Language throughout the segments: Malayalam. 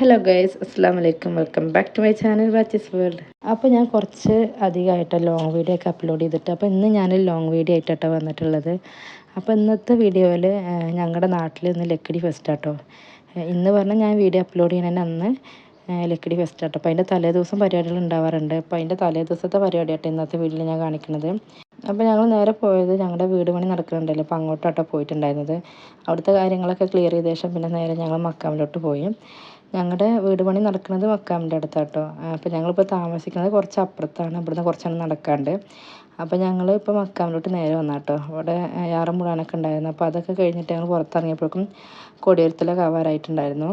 ഹലോ ഗൈസ് അസ്സാം വലൈക്കും welcome back to my channel watches world അപ്പോൾ ഞാൻ കുറച്ച് അധികമായിട്ട് ലോങ് വീഡിയോ ഒക്കെ അപ്ലോഡ് ചെയ്തിട്ട് അപ്പോൾ ഇന്ന് ഞാൻ ലോങ് വീഡിയോ ആയിട്ടാണ് വന്നിട്ടുള്ളത്. അപ്പോൾ ഇന്നത്തെ വീഡിയോയിൽ ഞങ്ങളുടെ നാട്ടിൽ ഇന്ന് ലക്കിടി ഫെസ്റ്റ് ആട്ടോ. ഇന്ന് പറഞ്ഞാൽ ഞാൻ വീഡിയോ അപ്ലോഡ് ചെയ്യുന്നതിന് അന്ന് ലക്കിടി ഫെസ്റ്റ് ആട്ടോ. അപ്പോൾ അതിന്റെ തലേ ദിവസം പരിപാടികൾ ഉണ്ടാവാറുണ്ട്. അപ്പോൾ അതിന്റെ തലേ ദിവസത്തെ പരിപാടിയാട്ടോ ഇന്നത്തെ വീഡിയോയിൽ ഞാൻ കാണിക്കുന്നത് അപ്പോൾ ഞങ്ങൾ നേരെ പോയത് ഞങ്ങളുടെ വീട് പണി നടക്കുന്നുണ്ടല്ലോ. അപ്പോൾ അങ്ങോട്ടാട്ടോ പോയിട്ടുണ്ടായിരുന്നത്. അവിടുത്തെ കാര്യങ്ങളൊക്കെ ക്ലിയർ ചെയ്ത ശേഷം പിന്നെ നേരെ ഞങ്ങൾ മക്കാമിലോട്ട് പോയി. ഞങ്ങളുടെ വീട് പണി നടക്കുന്നത് മക്കാമിന്റെ അടുത്താട്ടോ. അപ്പോൾ ഞങ്ങളിപ്പോൾ താമസിക്കുന്നത് കുറച്ച് അപ്പുറത്താണ് ഇവിടുന്ന് കുറച്ചാണ് നടക്കാണ്ട്. അപ്പോൾ ഞങ്ങൾ ഇപ്പോൾ മക്കാമിലോട്ട് നേരെ വന്നാട്ടോ. അവിടെ യാറും മുടാനൊക്കെ ഉണ്ടായിരുന്നു. അപ്പോൾ അതൊക്കെ കഴിഞ്ഞിട്ട് ഞങ്ങൾ പുറത്തിറങ്ങിയപ്പോഴേക്കും കൊടിയേരത്തിലൊക്കെ ആവാറായിട്ടുണ്ടായിരുന്നു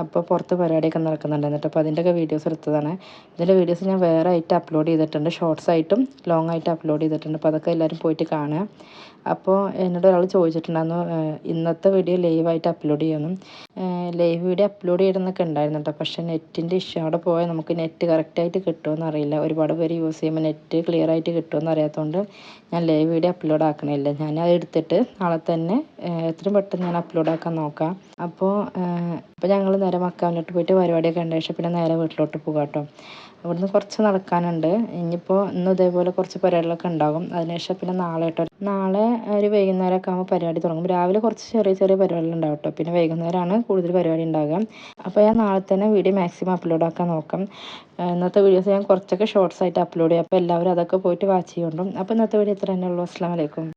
അപ്പോൾ പുറത്ത് പരിപാടിയൊക്കെ നടക്കുന്നുണ്ടായിരുന്നു അപ്പോൾ അതിന്റെയൊക്കെ വീഡിയോസ് എടുത്തതാണ്. ഇതിന്റെ വീഡിയോസ് ഞാൻ വേറെ ആയിട്ട് അപ്ലോഡ് ചെയ്തിട്ടുണ്ട്. ഷോർട്സ് ആയിട്ടും ലോങ് ആയിട്ട് അപ്ലോഡ് ചെയ്തിട്ടുണ്ട്. അപ്പോൾ അതൊക്കെ എല്ലാവരും പോയിട്ട് കാണുക. അപ്പോൾ എന്നോട് ഒരാൾ ചോദിച്ചിട്ടുണ്ടായിരുന്നു ഇന്നത്തെ വീഡിയോ ലൈവായിട്ട് അപ്ലോഡ് ചെയ്യുന്നു ലൈവ് വീഡിയോ അപ്ലോഡ് ചെയ്യണമെന്നൊക്കെ ഉണ്ടായിരുന്നു കേട്ടോ പക്ഷേ നെറ്റിന്റെ ഇഷ്യൂ അവിടെ പോയാൽ നമുക്ക് നെറ്റ് കറക്റ്റായിട്ട് കിട്ടുമെന്ന് അറിയില്ല. ഒരുപാട് പേര് യൂസ് ചെയ്യുമ്പോൾ നെറ്റ് ക്ലിയർ ആയിട്ട് കിട്ടുമെന്ന് അറിയാത്തതുകൊണ്ട് ഞാൻ ലൈവ് വീഡിയോ അപ്ലോഡ് ആക്കണില്ല. ഞാൻ അത് എടുത്തിട്ട് നാളെ തന്നെ എത്രയും പെട്ടെന്ന് ഞാൻ അപ്ലോഡ് ആക്കാൻ നോക്കാം. അപ്പോൾ അപ്പോൾ ഞങ്ങൾ നേരെ മക്കാവിലോട്ട് പോയിട്ട് പരിപാടിയൊക്കെ കണ്ട ശേഷം പിന്നെ നേരെ വീട്ടിലോട്ട് പോകാം കേട്ടോ. അവിടുന്ന് കുറച്ച് നടക്കാനുണ്ട്. ഇനിയിപ്പോൾ ഇന്ന് ഇതേപോലെ കുറച്ച് പരിപാടികളൊക്കെ ഉണ്ടാകും. അതിനുശേഷം പിന്നെ നാളെ കേട്ടോ. നാളെ ഒരു വൈകുന്നേരമൊക്കെ ആകുമ്പോൾ പരിപാടി തുടങ്ങും. രാവിലെ കുറച്ച് ചെറിയ ചെറിയ പരിപാടികൾ ഉണ്ടാവും കേട്ടോ. പിന്നെ വൈകുന്നേരമാണ് കൂടുതൽ പരിപാടി ഉണ്ടാകുക അപ്പോൾ ഞാൻ നാളെ തന്നെ വീഡിയോ മാക്സിമം അപ്ലോഡ് ആക്കാൻ നോക്കാം. ഇന്നത്തെ വീഡിയോസ് ഞാൻ കുറച്ചൊക്കെ ഷോർട്സ് ആയിട്ട് അപ്ലോഡ് ചെയ്യാം. അപ്പോൾ എല്ലാവരും അതൊക്കെ പോയിട്ട് വാച്ച് ചെയ്യുന്നുണ്ടും അപ്പോൾ ഇന്നത്തെ വീഡിയോ ഇത്ര തന്നെ ഉള്ളൂ. അസ്സാം വലൈക്കും